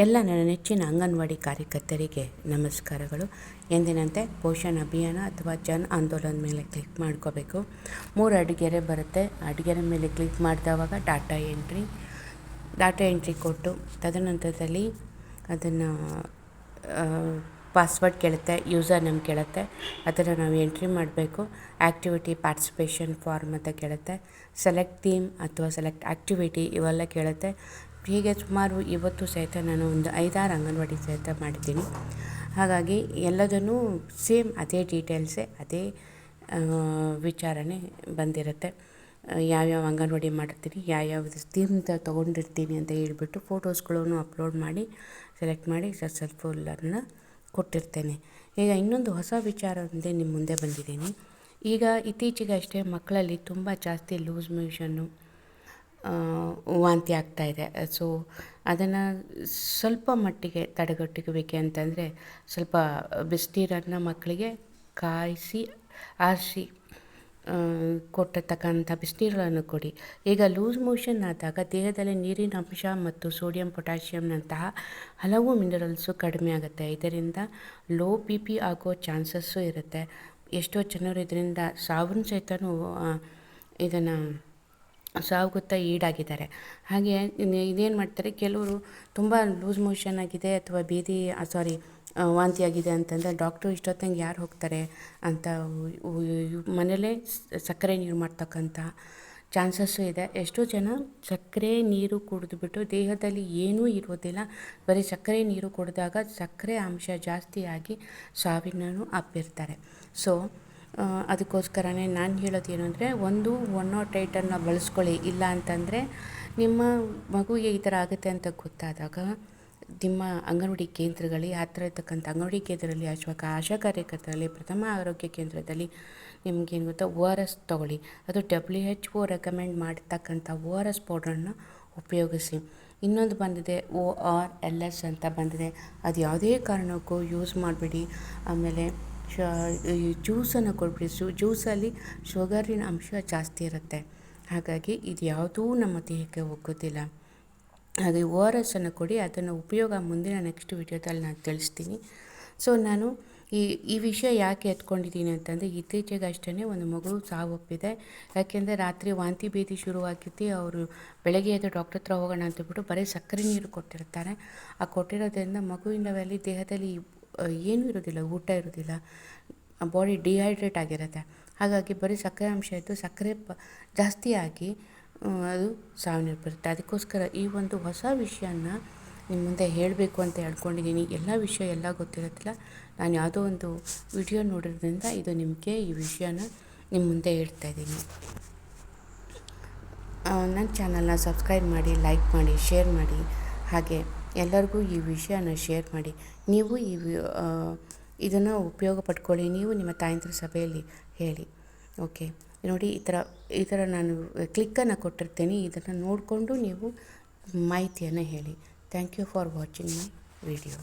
ಎಲ್ಲ ನನ್ನ ನೆಚ್ಚಿನ ಅಂಗನವಾಡಿ ಕಾರ್ಯಕರ್ತರಿಗೆ ನಮಸ್ಕಾರಗಳು. ಎಂದಿನಂತೆ ಪೋಷಣ್ ಅಭಿಯಾನ ಅಥವಾ ಜನ್ ಆಂದೋಲನ ಮೇಲೆ ಕ್ಲಿಕ್ ಮಾಡ್ಕೋಬೇಕು. ಮೂರು ಅಡುಗೆರೆ ಬರುತ್ತೆ. ಅಡುಗೆರೆ ಮೇಲೆ ಕ್ಲಿಕ್ ಮಾಡಿದವಾಗ ಡಾಟಾ ಎಂಟ್ರಿ. ಡಾಟಾ ಎಂಟ್ರಿ ಕೊಟ್ಟು ತದನಂತರದಲ್ಲಿ ಅದನ್ನು ಪಾಸ್ವರ್ಡ್ ಕೇಳುತ್ತೆ, ಯೂಸರ್ ನೇಮ್ ಕೇಳುತ್ತೆ. ಅದನ್ನು ನಾವು ಎಂಟ್ರಿ ಮಾಡಬೇಕು. ಆ್ಯಕ್ಟಿವಿಟಿ ಪಾರ್ಟಿಸಿಪೇಷನ್ ಫಾರ್ಮ್ ಅಂತ ಕೇಳುತ್ತೆ. ಸೆಲೆಕ್ಟ್ ಥೀಮ್ ಅಥವಾ ಸೆಲೆಕ್ಟ್ ಆ್ಯಕ್ಟಿವಿಟಿ ಇವೆಲ್ಲ ಕೇಳುತ್ತೆ. ಹೀಗೆ ಸುಮಾರು ಇವತ್ತು ಸಹಿತ ನಾನು ಒಂದು ಐದಾರು ಅಂಗನವಾಡಿ ಸಹಿತ ಮಾಡಿದ್ದೀನಿ. ಹಾಗಾಗಿ ಎಲ್ಲದನ್ನೂ ಸೇಮ್ ಅದೇ ಡೀಟೇಲ್ಸೇ, ಅದೇ ವಿಚಾರನೇ ಬಂದಿರುತ್ತೆ. ಯಾವ್ಯಾವ ಅಂಗನವಾಡಿ ಮಾಡಿರ್ತೀನಿ ಯಾವ್ಯಾವ ಥೀಮ್ ತೊಗೊಂಡಿರ್ತೀನಿ ಅಂತ ಹೇಳಿಬಿಟ್ಟು ಫೋಟೋಸ್ಗಳನ್ನು ಅಪ್ಲೋಡ್ ಮಾಡಿ, ಸೆಲೆಕ್ಟ್ ಮಾಡಿ ಸಕ್ಸಸ್ಫುಲ್ಲನ್ನು ಕೊಟ್ಟಿರ್ತೇನೆ. ಈಗ ಇನ್ನೊಂದು ಹೊಸ ವಿಚಾರ ಒಂದೇ ನಿಮ್ಮ ಮುಂದೆ ಬಂದಿದ್ದೀನಿ. ಈಗ ಇತ್ತೀಚೆಗೆ ಅಷ್ಟೇ ಮಕ್ಕಳಲ್ಲಿ ತುಂಬ ಜಾಸ್ತಿ ಲೂಸ್ ಮೋಷನ್ನು ವಾಂತಿ ಆಗ್ತಾಯಿದೆ ಸೊ ಅದನ್ನು ಸ್ವಲ್ಪ ಮಟ್ಟಿಗೆ ತಡೆಗಟ್ಟಬೇಕೆ ಅಂತಂದರೆ ಸ್ವಲ್ಪ ಬಿಸಿನೀರನ್ನು ಮಕ್ಕಳಿಗೆ ಕಾಯಿಸಿ, ಆರಿಸಿ ಕೊಟ್ಟತಕ್ಕಂಥ ಬಿಸಿನೀರುಗಳನ್ನು ಕೊಡಿ. ಈಗ ಲೂಸ್ ಮೋಷನ್ ಆದಾಗ ದೇಹದಲ್ಲಿ ನೀರಿನ ಅಂಶ ಮತ್ತು ಸೋಡಿಯಂ ಪೊಟ್ಯಾಷಿಯಂನಂತಹ ಹಲವು ಮಿನರಲ್ಸು ಕಡಿಮೆ ಆಗುತ್ತೆ. ಇದರಿಂದ ಲೋ ಬಿ ಪಿ ಆಗೋ ಚಾನ್ಸಸ್ಸು ಇರುತ್ತೆ. ಎಷ್ಟೋ ಜನರು ಇದರಿಂದ ಸಾವನ್ನು ಸಹಿತನೂ ಇದನ್ನು ಸಾವುಗುತ್ತ ಈಡಾಗಿದ್ದಾರೆ. ಹಾಗೆ ಇದೇನು ಮಾಡ್ತಾರೆ, ಕೆಲವರು ತುಂಬ ಲೂಸ್ ಮೋಷನ್ ಆಗಿದೆ ಅಥವಾ ಬೀದಿ ಸಾರಿ ವಾಂತಿ ಆಗಿದೆ ಅಂತಂದರೆ ಡಾಕ್ಟ್ರು ಇಷ್ಟೊತ್ತಂಗೆ ಯಾರು ಹೋಗ್ತಾರೆ ಅಂತ ಮನೇಲೇ ಸಕ್ಕರೆ ನೀರು ಮಾಡ್ತಕ್ಕಂಥ ಚಾನ್ಸಸ್ಸು ಇದೆ. ಎಷ್ಟೋ ಜನ ಸಕ್ಕರೆ ನೀರು ಕುಡಿದ್ಬಿಟ್ಟು ದೇಹದಲ್ಲಿ ಏನೂ ಇರೋದಿಲ್ಲ. ಬರೀ ಸಕ್ಕರೆ ನೀರು ಕುಡಿದಾಗ ಸಕ್ಕರೆ ಅಂಶ ಜಾಸ್ತಿಯಾಗಿ ಸಾವಿನೂ ಅಪ್ಪಿರ್ತಾರೆ ಸೊ ಅದಕ್ಕೋಸ್ಕರನೇ ನಾನು ಹೇಳೋದು ಏನು ಅಂದರೆ, ಒಂದು ಒನ್ ನಾಟ್ ಏಯ್ಟನ್ನು ಬಳಸ್ಕೊಳ್ಳಿ. ಇಲ್ಲ ಅಂತಂದರೆ, ನಿಮ್ಮ ಮಗುವಿಗೆ ಈ ಥರ ಆಗುತ್ತೆ ಅಂತ ಗೊತ್ತಾದಾಗ, ನಿಮ್ಮ ಅಂಗನವಾಡಿ ಕೇಂದ್ರಗಳಲ್ಲಿ ಹತ್ತಿರ ಇರ್ತಕ್ಕಂಥ ಅಂಗನವಾಡಿ ಕೇಂದ್ರದಲ್ಲಿ, ಅಥವಾ ಆಶಾ ಕಾರ್ಯಕರ್ತರಲ್ಲಿ, ಪ್ರಥಮ ಆರೋಗ್ಯ ಕೇಂದ್ರದಲ್ಲಿ ನಿಮಗೇನು ಗೊತ್ತಾ, ಓ ಆರ್ ಎಸ್ ತೊಗೊಳ್ಳಿ. ಅದು ಡಬ್ಲ್ಯೂ ಎಚ್ ಓ ರೆಕಮೆಂಡ್ ಮಾಡ್ತಕ್ಕಂಥ ಓ ಆರ್ ಎಸ್ ಪೌಡ್ರನ್ನು ಉಪಯೋಗಿಸಿ. ಇನ್ನೊಂದು ಬಂದಿದೆ, ಓ ಆರ್ ಎಲ್ ಎಸ್ ಅಂತ ಬಂದಿದೆ. ಅದು ಯಾವುದೇ ಕಾರಣಕ್ಕೂ ಯೂಸ್ ಮಾಡಬೇಡಿ. ಆಮೇಲೆ ಶ ಜ್ಯೂಸನ್ನು ಜ್ಯೂ ಜ್ಯೂಸಲ್ಲಿ ಶುಗರಿನ ಅಂಶ ಜಾಸ್ತಿ ಇರುತ್ತೆ. ಹಾಗಾಗಿ ಇದು ಯಾವುದೂ ನಮ್ಮ ದೇಹಕ್ಕೆ ಹೋಗೋದಿಲ್ಲ ಹಾಗೆ ಓ ಆರ್ ಎಸ್ಸನ್ನು ಕೊಡಿ, ಅದನ್ನು ಉಪಯೋಗ ಮುಂದಿನ ನೆಕ್ಸ್ಟ್ ವಿಡಿಯೋದಲ್ಲಿ ನಾನು ತಿಳಿಸ್ತೀನಿ. ಸೊ ನಾನು ಈ ಈ ವಿಷಯ ಯಾಕೆ ಎತ್ಕೊಂಡಿದ್ದೀನಿ ಅಂತಂದರೆ ಇತ್ತೀಚೆಗೆ ಅಷ್ಟೇ ಒಂದು ಮಗು ಸಾವೊಪ್ಪಿದೆ. ಯಾಕೆಂದರೆ ರಾತ್ರಿ ವಾಂತಿ ಭೇದಿ ಶುರುವಾಗಿದ್ದು, ಅವರು ಬೆಳಗ್ಗೆ ಎದ್ದು ಡಾಕ್ಟರ್ ಹತ್ರ ಹೋಗೋಣ ಅಂತಬಿಟ್ಟು ಬರೀ ಸಕ್ಕರೆ ನೀರು ಕೊಟ್ಟಿರ್ತಾರೆ. ಆ ಕೊಟ್ಟಿರೋದ್ರಿಂದ ಮಗುವಿನ ದೇಹದಲ್ಲಿ ಏನೂ ಇರೋದಿಲ್ಲ, ಊಟ ಇರೋದಿಲ್ಲ. ಬಾಡಿ ಡಿಹೈಡ್ರೇಟ್ ಆಗಿರುತ್ತೆ. ಹಾಗಾಗಿ ಬರೀ ಸಕ್ಕರೆ ಅಂಶ ಇದ್ದು ಸಕ್ಕರೆ ಪ, ಜಾಸ್ತಿ ಆಗಿ ಅದು ಸಾವನ್ನಪ್ಪಿರುತ್ತೆ ಅದಕ್ಕೋಸ್ಕರ ಈ ಒಂದು ಹೊಸ ವಿಷಯನ ನಿಮ್ಮ ಮುಂದೆ ಹೇಳಬೇಕು ಅಂತ ಹೇಳ್ಕೊಂಡಿದ್ದೀನಿ. ಎಲ್ಲ ವಿಷಯ ಎಲ್ಲ ಗೊತ್ತಿರೋದಿಲ್ಲ ನಾನು ಯಾವುದೋ ಒಂದು ವಿಡಿಯೋ ನೋಡಿರೋದ್ರಿಂದ ಇದು ನಿಮಗೆ ಈ ವಿಷಯನ ನಿಮ್ಮ ಮುಂದೆ ಹೇಳ್ತಾ ಇದ್ದೀನಿ. ನನ್ನ ಚಾನಲ್ನ ಸಬ್ಸ್ಕ್ರೈಬ್ ಮಾಡಿ, ಲೈಕ್ ಮಾಡಿ, ಶೇರ್ ಮಾಡಿ. ಹಾಗೆ ಎಲ್ಲರಿಗೂ ಈ ವಿಷಯನ ಶೇರ್ ಮಾಡಿ. ನೀವು ಈ ಇದನ್ನು ಉಪಯೋಗ ಪಡ್ಕೊಳ್ಳಿ, ನೀವು ನಿಮ್ಮ ತಾಯಂದ್ರ ಸಭೆಯಲ್ಲಿ ಹೇಳಿ. ಓಕೆ. ನೋಡಿ, ಈ ಥರ ಈ ಥರ ನಾನು ಕ್ಲಿಕ್ಕನ್ನು ಕೊಟ್ಟಿರ್ತೀನಿ. ಇದನ್ನು ನೋಡಿಕೊಂಡು ನೀವು ಮಾಹಿತಿಯನ್ನು ಹೇಳಿ. Thank you for watching my video.